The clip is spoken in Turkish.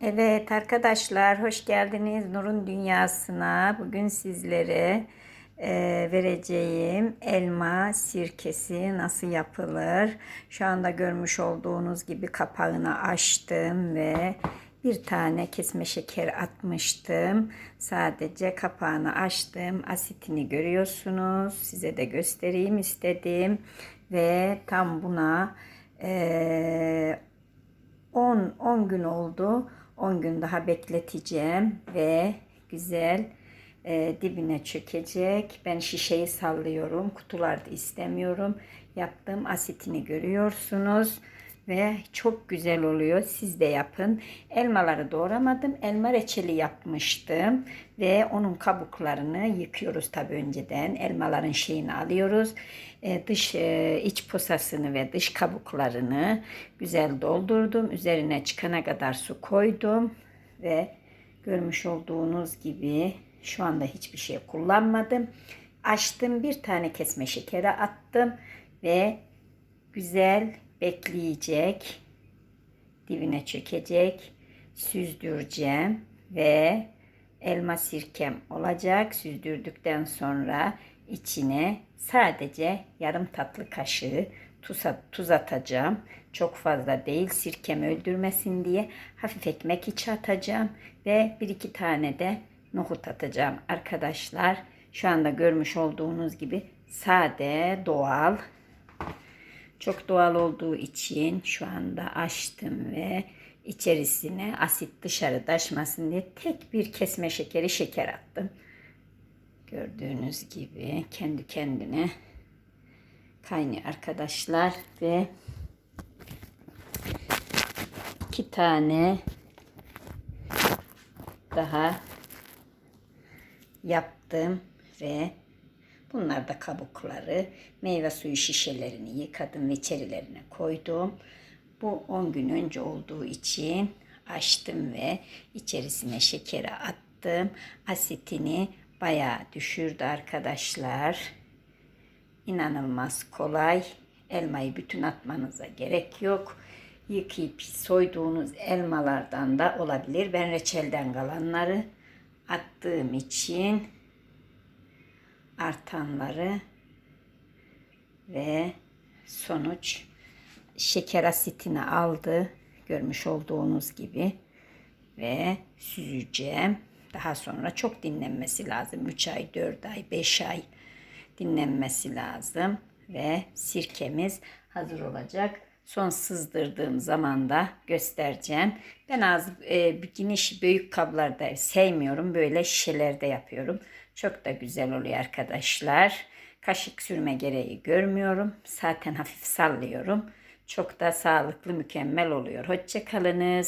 Evet arkadaşlar hoş geldiniz Nur'un Dünyası'na. Bugün sizlere e, vereceğim elma sirkesi nasıl yapılır. Şu anda görmüş olduğunuz gibi kapağını açtım ve bir tane kesme şeker atmıştım. Sadece kapağını açtım. Asitini görüyorsunuz. Size de göstereyim istedim. Ve tam buna e, 10 10 gün oldu. 10 gün daha bekleteceğim ve güzel e, dibine çökecek. Ben şişeyi sallıyorum. Kutularda istemiyorum. Yaptığım asitini görüyorsunuz ve çok güzel oluyor. Siz de yapın. Elmaları doğramadım. Elma reçeli yapmıştım ve onun kabuklarını yıkıyoruz tabi önceden. Elmaların şeyini alıyoruz. E, dış e, iç posasını ve dış kabuklarını güzel doldurdum. Üzerine çıkana kadar su koydum ve görmüş olduğunuz gibi şu anda hiçbir şey kullanmadım. Açtım bir tane kesme şekeri attım ve güzel bekleyecek. Dibine çökecek. Süzdüreceğim ve elma sirkem olacak. Süzdürdükten sonra içine sadece yarım tatlı kaşığı tuz, tuz atacağım. Çok fazla değil sirkem öldürmesin diye hafif ekmek içi atacağım ve bir iki tane de nohut atacağım arkadaşlar. Şu anda görmüş olduğunuz gibi sade, doğal çok doğal olduğu için şu anda açtım ve içerisine asit dışarı taşmasın diye tek bir kesme şekeri şeker attım. Gördüğünüz gibi kendi kendine kaynıyor arkadaşlar ve iki tane daha yaptım ve Bunlar da kabukları. Meyve suyu şişelerini yıkadım ve içerilerine koydum. Bu 10 gün önce olduğu için açtım ve içerisine şekeri attım. Asitini bayağı düşürdü arkadaşlar. İnanılmaz kolay. Elmayı bütün atmanıza gerek yok. Yıkayıp soyduğunuz elmalardan da olabilir. Ben reçelden kalanları attığım için artanları ve sonuç şeker asitini aldı. Görmüş olduğunuz gibi ve süzeceğim. Daha sonra çok dinlenmesi lazım. 3 ay, 4 ay, 5 ay dinlenmesi lazım. Ve sirkemiz hazır olacak. Son sızdırdığım zaman da göstereceğim. Ben az e, geniş büyük kablarda sevmiyorum. Böyle şişelerde yapıyorum. Çok da güzel oluyor arkadaşlar. Kaşık sürme gereği görmüyorum. Zaten hafif sallıyorum. Çok da sağlıklı, mükemmel oluyor. Hoşçakalınız.